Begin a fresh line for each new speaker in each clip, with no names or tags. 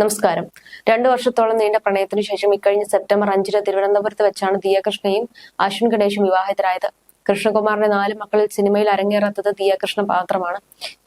നമസ്കാരം. രണ്ടു വർഷത്തോളം നീണ്ട പ്രണയത്തിനു ശേഷം ഇക്കഴിഞ്ഞ സെപ്റ്റംബർ അഞ്ചിന് തിരുവനന്തപുരത്ത് വെച്ചാണ് ദിയ കൃഷ്ണയും അശ്വിൻ ഗണേഷും വിവാഹിതരായത്. കൃഷ്ണകുമാറിന്റെ നാല് മക്കളിൽ സിനിമയിൽ അരങ്ങേറാത്തത് ദിയ കൃഷ്ണ മാത്രമാണ്.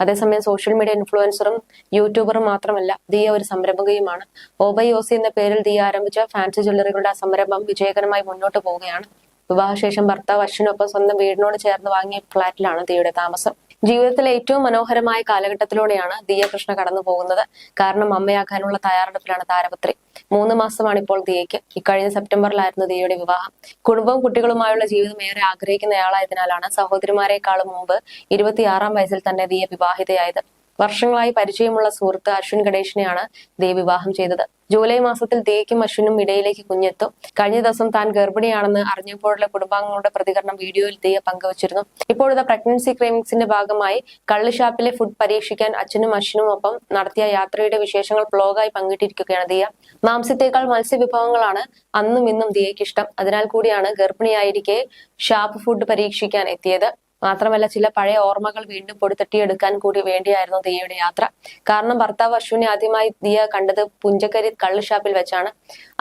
അതേസമയം സോഷ്യൽ മീഡിയ ഇൻഫ്ലുവൻസറും യൂട്യൂബറും മാത്രമല്ല ദിയ ഒരു സംരംഭകയുമാണ്. ഓബൈ ഓസി എന്ന പേരിൽ ദിയ ആരംഭിച്ച ഫാൻസി ജ്വല്ലറികളുടെ സംരംഭം വിജയകരമായി മുന്നോട്ട് പോവുകയാണ്. വിവാഹശേഷം ഭർത്താവ് അശ്വിനൊപ്പം സ്വന്തം വീടിനോട് ചേർന്ന് വാങ്ങിയ ഫ്ളാറ്റിലാണ് ദിയയുടെ താമസം. ജീവിതത്തിലെ ഏറ്റവും മനോഹരമായ കാലഘട്ടത്തിലൂടെയാണ് ദിയ കൃഷ്ണ കടന്നു പോകുന്നത്. കാരണം അമ്മയാകാനുള്ള തയ്യാറെടുപ്പിലാണ് താരപത്രി. മൂന്ന് മാസമാണ് ഇപ്പോൾ ദിയയ്ക്ക്. ഇക്കഴിഞ്ഞ സെപ്റ്റംബറിലായിരുന്നു ദിയയുടെ വിവാഹം. കുടുംബവും കുട്ടികളുമായുള്ള ജീവിതം ഏറെ ആഗ്രഹിക്കുന്നയാളായതിനാലാണ് സഹോദരിമാരെക്കാളും മുമ്പ് ഇരുപത്തിയാറാം വയസ്സിൽ തന്നെ ദിയ വിവാഹിതയായത്. വർഷങ്ങളായി പരിചയമുള്ള സുഹൃത്ത് അശ്വിൻ ഗണേഷിനെയാണ് ദേ വിവാഹം ചെയ്തത്. ജൂലൈ മാസത്തിൽ ദേയ്ക്കും അശ്വിനും ഇടയിലേക്ക് കുഞ്ഞെത്തും. കഴിഞ്ഞ ദിവസം താൻ ഗർഭിണിയാണെന്ന് അറിഞ്ഞപ്പോഴുള്ള കുടുംബാംഗങ്ങളുടെ പ്രതികരണം വീഡിയോയിൽ ദിയ പങ്കുവച്ചിരുന്നു. ഇപ്പോഴത്തെ പ്രഗ്നൻസി ക്രീമിക്സിന്റെ ഭാഗമായി കള്ളുഷാപ്പിലെ ഫുഡ് പരീക്ഷിക്കാൻ അച്ഛനും അശ്വിനും ഒപ്പം നടത്തിയ യാത്രയുടെ വിശേഷങ്ങൾ ബ്ലോഗായി പങ്കിട്ടിരിക്കുകയാണ് ദിയ. മാംസ്യത്തേക്കാൾ മത്സ്യവിഭവങ്ങളാണ് അന്നും ഇന്നും ദിയയ്ക്ക് ഇഷ്ടം അതിനാൽ കൂടിയാണ് ഗർഭിണിയായിരിക്കെ ഷാപ്പ് ഫുഡ് പരീക്ഷിക്കാൻ എത്തിയത്. മാത്രമല്ല ചില പഴയ ഓർമ്മകൾ വീണ്ടും പൊടിത്തട്ടിയെടുക്കാൻ കൂടി വേണ്ടിയായിരുന്നു ദിയയുടെ യാത്ര. കാരണം ഭർത്താവ് അശ്വിനെ ആദ്യമായി ദിയ കണ്ടത് പുഞ്ചക്കരി കള്ളുഷാപ്പിൽ വെച്ചാണ്.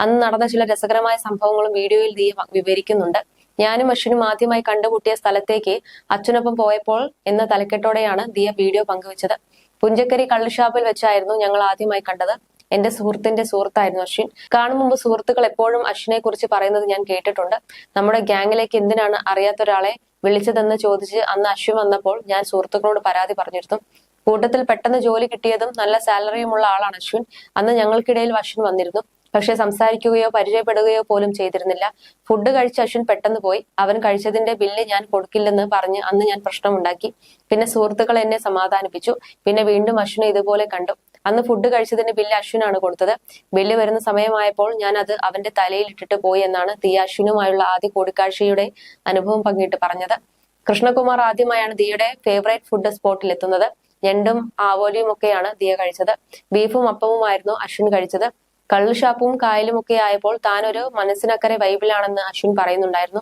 അന്ന് നടന്ന ചില രസകരമായ സംഭവങ്ങളും വീഡിയോയിൽ ദിയ വിവരിക്കുന്നുണ്ട്. ഞാനും അശ്വിനും ആദ്യമായി കണ്ടുമുട്ടിയ സ്ഥലത്തേക്ക് അച്ഛനൊപ്പം പോയപ്പോൾ എന്ന തലക്കെട്ടോടെയാണ് ദിയ വീഡിയോ പങ്കുവച്ചത്. പുഞ്ചക്കരി കള്ളുഷാപ്പിൽ വെച്ചായിരുന്നു ഞങ്ങൾ ആദ്യമായി കണ്ടത്. എന്റെ സുഹൃത്തിന്റെ സുഹൃത്തായിരുന്നു അശ്വിൻ. കാണും മുമ്പ് സുഹൃത്തുക്കൾ എപ്പോഴും അശ്വിനെ കുറിച്ച് പറയുന്നത് ഞാൻ കേട്ടിട്ടുണ്ട്. നമ്മുടെ ഗ്യാങ്ങിലേക്ക് എന്തിനാണ് അറിയാത്ത ഒരാളെ വിളിച്ചതെന്ന് ചോദിച്ച് അന്ന് അശ്വിൻ വന്നപ്പോൾ ഞാൻ സുഹൃത്തുക്കളോട് പരാതി പറഞ്ഞിരുന്നു. കൂട്ടത്തിൽ പെട്ടെന്ന് ജോലി കിട്ടിയതും നല്ല സാലറിയുമുള്ള ആളാണ് അശ്വിൻ. അന്ന് ഞങ്ങൾക്കിടയിൽ അശ്വിൻ വന്നിരുന്നു. പക്ഷെ സംസാരിക്കുകയോ പരിചയപ്പെടുകയോ പോലും ചെയ്തിരുന്നില്ല. ഫുഡ് കഴിച്ച അശ്വിൻ പെട്ടെന്ന് പോയി. അവൻ കഴിച്ചതിന്റെ ബില്ല് ഞാൻ കൊടുക്കില്ലെന്ന് പറഞ്ഞ് അന്ന് ഞാൻ പ്രശ്നമുണ്ടാക്കി. പിന്നെ സുഹൃത്തുക്കൾ എന്നെ സമാധാനിപ്പിച്ചു. പിന്നെ വീണ്ടും അശ്വിനെ ഇതുപോലെ കണ്ടു. അന്ന് ഫുഡ് കഴിച്ചതിന്റെ ബില്ല് അശ്വിനാണ് കൊടുത്തത്. ബില്ല് വരുന്ന സമയമായപ്പോൾ ഞാൻ അത് അവന്റെ തലയിൽ ഇട്ടിട്ട് പോയി എന്നാണ് ദിയ അശ്വിനുമായുള്ള ആദ്യ കൂടിക്കാഴ്ചയുടെ അനുഭവം പങ്കിട്ട് പറഞ്ഞത്. കൃഷ്ണകുമാർ ആദ്യമായാണ് ദിയയുടെ ഫേവറേറ്റ് ഫുഡ് സ്പോട്ടിൽ എത്തുന്നത്. ഞണ്ടും ആവോലിയും ഒക്കെയാണ് ദിയ കഴിച്ചത്. ബീഫും അപ്പവുമായിരുന്നു അശ്വിൻ കഴിച്ചത്. കള്ളുഷാപ്പും കായലും ഒക്കെ ആയപ്പോൾ താനൊരു മനസ്സിനക്കരെ വൈബിലാണെന്ന് അശ്വിൻ പറയുന്നുണ്ടായിരുന്നു.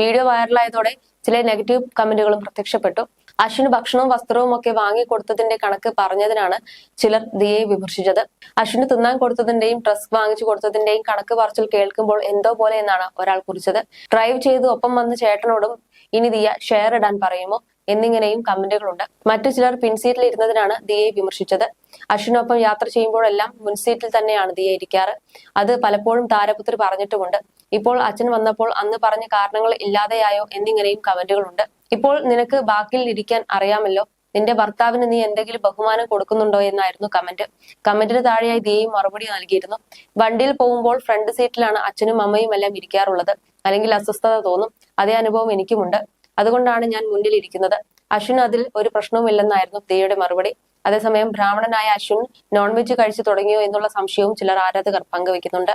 വീഡിയോ വൈറലായതോടെ ചില നെഗറ്റീവ് കമന്റുകളും പ്രത്യക്ഷപ്പെട്ടു. അശ്വിന് ഭക്ഷണവും വസ്ത്രവും ഒക്കെ വാങ്ങി കൊടുത്തതിന്റെ കണക്ക് പറഞ്ഞതിനാണ് ചിലർ ദിയെ വിമർശിച്ചത്. അശ്വിന് തിന്നാൻ കൊടുത്തതിന്റെയും ഡ്രസ് വാങ്ങിച്ചു കൊടുത്തതിന്റെയും കണക്ക് പറച്ചിൽ കേൾക്കുമ്പോൾ എന്തോ പോലെ എന്നാണ് ഒരാൾ കുറിച്ചത്. ഡ്രൈവ് ചെയ്ത് ഒപ്പം വന്ന ചേട്ടനോടും ഇനി ദിയ ഷെയർ ഇടാൻ പറയുമോ എന്നിങ്ങനെയും കമന്റുകളുണ്ട്. മറ്റു ചിലർ പിൻസീറ്റിൽ ഇരുന്നതിനാണ് ദിയെ വിമർശിച്ചത്. അശ്വിനൊപ്പം യാത്ര ചെയ്യുമ്പോഴെല്ലാം മുൻസീറ്റിൽ തന്നെയാണ് ദിയ ഇരിക്കാറ്. അത് പലപ്പോഴും താരപുത്രി പറഞ്ഞിട്ടുമുണ്ട്. ഇപ്പോൾ അച്ഛൻ വന്നപ്പോൾ അന്ന് പറഞ്ഞ കാരണങ്ങൾ ഇല്ലാതെയായോ എന്നിങ്ങനെയും കമന്റുകളുണ്ട്. ഇപ്പോൾ നിനക്ക് ബാക്കിൽ ഇരിക്കാൻ അറിയാമല്ലോ. നിന്റെ ഭർത്താവിന് നീ എന്തെങ്കിലും ബഹുമാനം കൊടുക്കുന്നുണ്ടോ എന്നായിരുന്നു കമന്റ്. കമന്റിന് താഴെയായി ദിയയും മറുപടി നൽകിയിരുന്നു. വണ്ടിയിൽ പോകുമ്പോൾ ഫ്രണ്ട് സീറ്റിലാണ് അച്ഛനും അമ്മയും എല്ലാം ഇരിക്കാറുള്ളത്. അല്ലെങ്കിൽ അസ്വസ്ഥത തോന്നും. അതേ അനുഭവം എനിക്കുമുണ്ട്. അതുകൊണ്ടാണ് ഞാൻ മുന്നിൽ ഇരിക്കുന്നത്. അശ്വിൻ അതിൽ ഒരു പ്രശ്നവുമില്ലെന്നായിരുന്നു ദിയയുടെ മറുപടി. അതേസമയം ബ്രാഹ്മണനായ അശ്വിൻ നോൺ വെജ് കഴിച്ചു തുടങ്ങിയോ എന്നുള്ള സംശയവും ചിലർ ആരാധകർ പങ്കുവെക്കുന്നുണ്ട്.